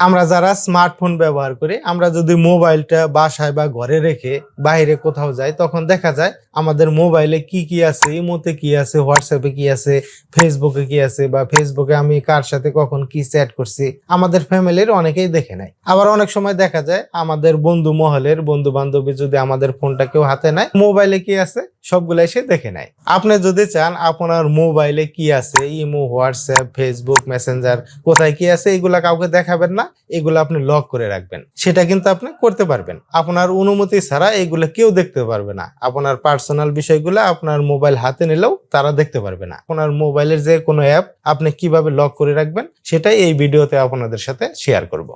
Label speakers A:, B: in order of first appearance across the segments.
A: আমরা যারা স্মার্টফোন ব্যবহার করি, আমরা যদি মোবাইলটা বাসায় বা ঘরে রেখে বাইরে কোথাও যাই, তখন দেখা যায় আমাদের মোবাইলে কি কি আছে, ইমোতে কি আছে হোয়াটসঅ্যাপে কি আছে ফেসবুকে কি আছে, বা ফেসবুকে আমি কার সাথে কখন কি চ্যাট করছি, আমাদের ফ্যামিলির অনেকেই দেখে নেয়। আবার অনেক সময় দেখা যায় আমাদের বন্ধু মহলের বন্ধু বান্ধবী যদি আমাদের ফোনটা কেউ হাতে নেয়, মোবাইলে কি আছে? সবগুলো এসে দেখে নেয়। আপনি যদি চান, আপনার মোবাইলে কি আছে? ইমো, হোয়াটসঅ্যাপ, ফেসবুক, মেসেঞ্জার, কোথায় কি আছে, এগুলা কাউকে দেখাবেন না, এগুলো আপনি লক করে রাখবেন। সেটা কিন্তু আপনি করতে পারবেন। আপনার অনুমতি ছাড়া এগুলো কেউ দেখতে পারবে না। আপনার পার্সোনাল বিষয়গুলো আপনার মোবাইল হাতে নিলেও তারা দেখতে পারবে না। আপনার মোবাইলের যে কোনো অ্যাপ আপনি কীভাবে লক করে রাখবেন, সেটাই এই ভিডিওতে আপনাদের সাথে শেয়ার করব।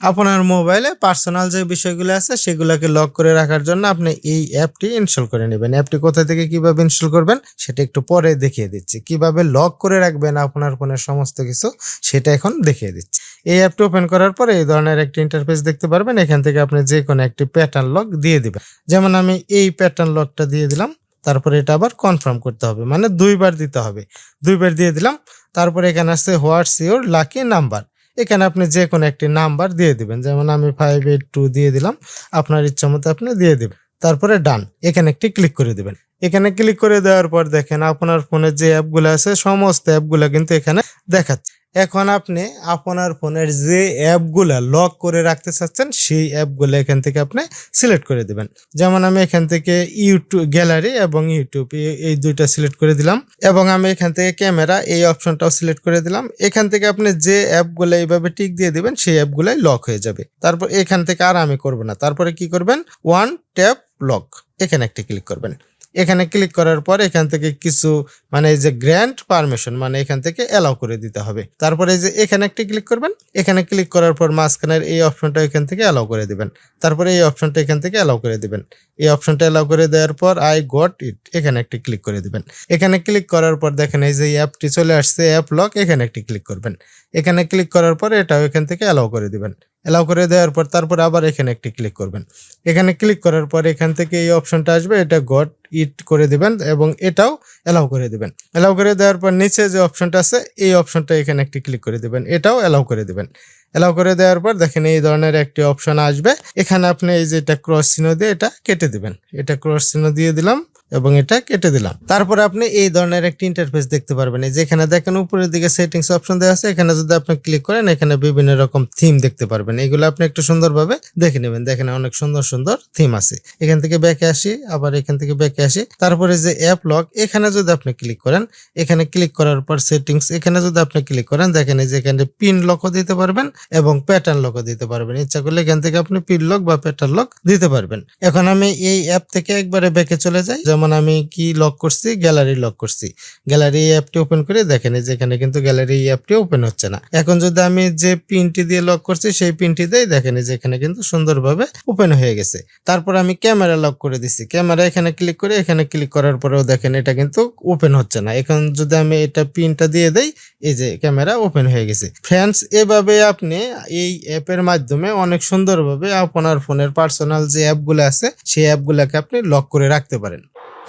A: আপনার মোবাইলে পার্সোনাল যে বিষয়গুলো আছে সেগুলোকে লক করে রাখার জন্য আপনি এই অ্যাপটি ইনস্টল করে নেবেন। অ্যাপটি কোথা থেকে কীভাবে ইনস্টল করবেন সেটা একটু পরে দেখিয়ে দিচ্ছি। কীভাবে লক করে রাখবেন আপনার ফোনের সমস্ত কিছু সেটা এখন দেখিয়ে দিচ্ছি। এই অ্যাপটি ওপেন করার পরে এই ধরনের একটি ইন্টারফেস দেখতে পারবেন। এখান থেকে আপনি যে কোনো একটি প্যাটার্ন লক দিয়ে দিবেন। যেমন আমি এই প্যাটার্ন লকটা দিয়ে দিলাম, তারপরে এটা আবার কনফার্ম করতে হবে। মানে দুইবার দিতে হবে। দুইবার দিয়ে দিলাম, তারপরে এখানে আসছে হোয়াটস ইউর লাকি নাম্বার এখানে আপনি যে কোনো একটি নাম্বার দিয়ে দিবেন। যেমন আমি ফাইভ এইট টু দিয়ে দিলাম। আপনার ইচ্ছা মতো আপনি দিয়ে দেবেন। তারপরে ডান এখানে একটি ক্লিক করে দিবেন। এখানে ক্লিক করে দেওয়ার পর দেখেন আপনার ফোনের যে অ্যাপগুলো আছে, সমস্ত অ্যাপগুলো কিন্তু এখানে দেখাচ্ছে। এখন আপনি আপনার ফোনের যে অ্যাপগুলা লক করে রাখতে চাচ্ছেন, সেই অ্যাপগুলো এখান থেকে আপনি সিলেক্ট করে দেবেন। যেমন আমি এখান থেকে ইউটিউব গ্যালারি এবং ইউটিউব এই- দুইটা সিলেক্ট করে দিলাম এবং আমি এখান থেকে ক্যামেরা এই অপশনটাও সিলেক্ট করে দিলাম। এখান থেকে আপনি যে অ্যাপগুলো এইভাবে টিক দিয়ে দিবেন, সেই অ্যাপগুলাই লক হয়ে যাবে। তারপর এখান থেকে আর আমি করব না। তারপরে কি করবেন? ওয়ান ট্যাপ লক এখানে একটি ক্লিক করবেন। এখানে ক্লিক করার পর এখান থেকে কিছু মানে এই যে গ্র্যান্ড পারমিশন মানে এখান থেকে অ্যালাউ করে দিতে হবে। তারপরে এই যে এখানে একটি ক্লিক করবেন, এখানে ক্লিক করার পর মাঝখানের এই অপশনটা এখান থেকে অ্যালাউ করে দিবেন। তারপরে এই অপশনটা এখান থেকে অ্যালাউ করে দিবেন। এই অপশনটা অ্যালাউ করে দেওয়ার পর আই গট ইট এখানে একটি ক্লিক করে দিবেন। এখানে ক্লিক করার পর দেখেন এই যে অ্যাপটি চলে আসছে অ্যাপ লক এখানে একটি ক্লিক করবেন। এখানে ক্লিক করার পর এটাও এখান থেকে অ্যালাউ করে দিবেন। অ্যালাউ করে দেওয়ার পর তারপর আবার এখানে একটি ক্লিক করবেন। এখানে ক্লিক করার পর এখান থেকে এই অপশনটা আসবে, এটা গট ইট করে দিবেন এবং এটাও অ্যালাউ করে দিবেন। অ্যালাউ করে দেওয়ার পর নিচে যে অপশনটা আছে, এই অপশনটা এখানে একটি ক্লিক করে দিবেন, এটাও অ্যালাউ করে দিবেন। অ্যালাউ করে দেওয়ার পর দেখেন এই ধরনের একটি অপশন আসবে। এখানে আপনি এই যে এটা ক্রস চিহ্ন দিয়ে এটা কেটে দিবেন। এটা ক্রস চিহ্ন দিয়ে দিলাম এবং এটা কেটে দিলাম। তারপরে আপনি এই ধরনের একটি ইন্টারফেস দেখতে পারবেন। এই যেখানে দেখেন উপরের দিকে সেটিংস অপশন দেওয়া আছে। এখানে যদি আপনি ক্লিক করেন, এখানে বিভিন্ন রকম থিম দেখতে পারবেন। এগুলো আপনি একটু সুন্দরভাবে দেখে নেবেন। দেখেন অনেক সুন্দর সুন্দর থিম আছে। এখান থেকে ব্যাকে আসি, আবার এখান থেকে ব্যাকে আসি। তারপরে যে অ্যাপ লক এখানে যদি আপনি ক্লিক করেন, এখানে ক্লিক করার পর সেটিংস এখানে যদি আপনি ক্লিক করেন, দেখেন এই যে এখানে পিন লকও দিতে পারবেন। এবং প্যাটার্ন লকও দিতে পারবেন। ইচ্ছা করলে এখান থেকে আপনি পিন লক বা প্যাটার্ন লক দিতে পারবেন। এখন আমি এই অ্যাপ থেকে একবারে ব্যাকে চলে যাই। যেমন আমি কি লক করছি? গ্যালারি লক করছি। গ্যালারি অ্যাপটি ওপেন করে দেখেন, এই যে এখানে কিন্তু গ্যালারি অ্যাপটি ওপেন হচ্ছে না। এখন যদি আমি যে পিনটি দিয়ে লক করছি, সেই পিনটি দিয়ে দেখেন, এই যে এখানে কিন্তু সুন্দরভাবে ওপেন হয়ে গেছে। তারপর আমি ক্যামেরা লক করে দিছি। ক্যামেরা এখানে ক্লিক করে, এখানে ক্লিক করার পরেও দেখেন, এটা কিন্তু ওপেন হচ্ছে না। এখন যদি আমি এটা পিনটা দিয়ে দেই, এই যে ক্যামেরা ওপেন হয়ে গেছে। ফ্রেন্ডস এভাবে আপনি এই অ্যাপের মাধ্যমে অনেক সুন্দরভাবে আপনার ফোনের পার্সোনাল যে অ্যাপগুলো আছে, সেই অ্যাপগুলোকে আপনি লক করে রাখতে পারেন।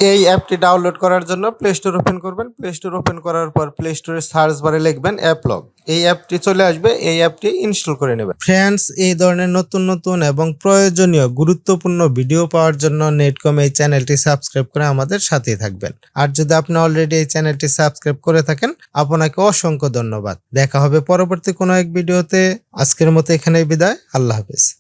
A: এই অ্যাপটি ডাউনলোড করার জন্য প্লে স্টোর ওপেন করবেন। প্লে স্টোর ওপেন করার পর প্লে স্টোরে সার্চ বারে লিখবেন অ্যাপ লক এই অ্যাপটি চলে আসবে, এই অ্যাপটি ইনস্টল করে নেবেন। ফ্রেন্ডস এই ধরনের নতুন নতুন এবং প্রয়োজনীয় গুরুত্বপূর্ণ ভিডিও পাওয়ার জন্য নেটকম এই চ্যানেলটি সাবস্ক্রাইব করে আমাদের সাথেই থাকবেন। আর যদি আপনি অলরেডি এই চ্যানেলটি সাবস্ক্রাইব করে থাকেন, আপনাকে অসংখ্য ধন্যবাদ। দেখা হবে পরবর্তী কোনো এক ভিডিওতে। আজকের মতো এখানেই বিদায়। আল্লাহ হাফেজ।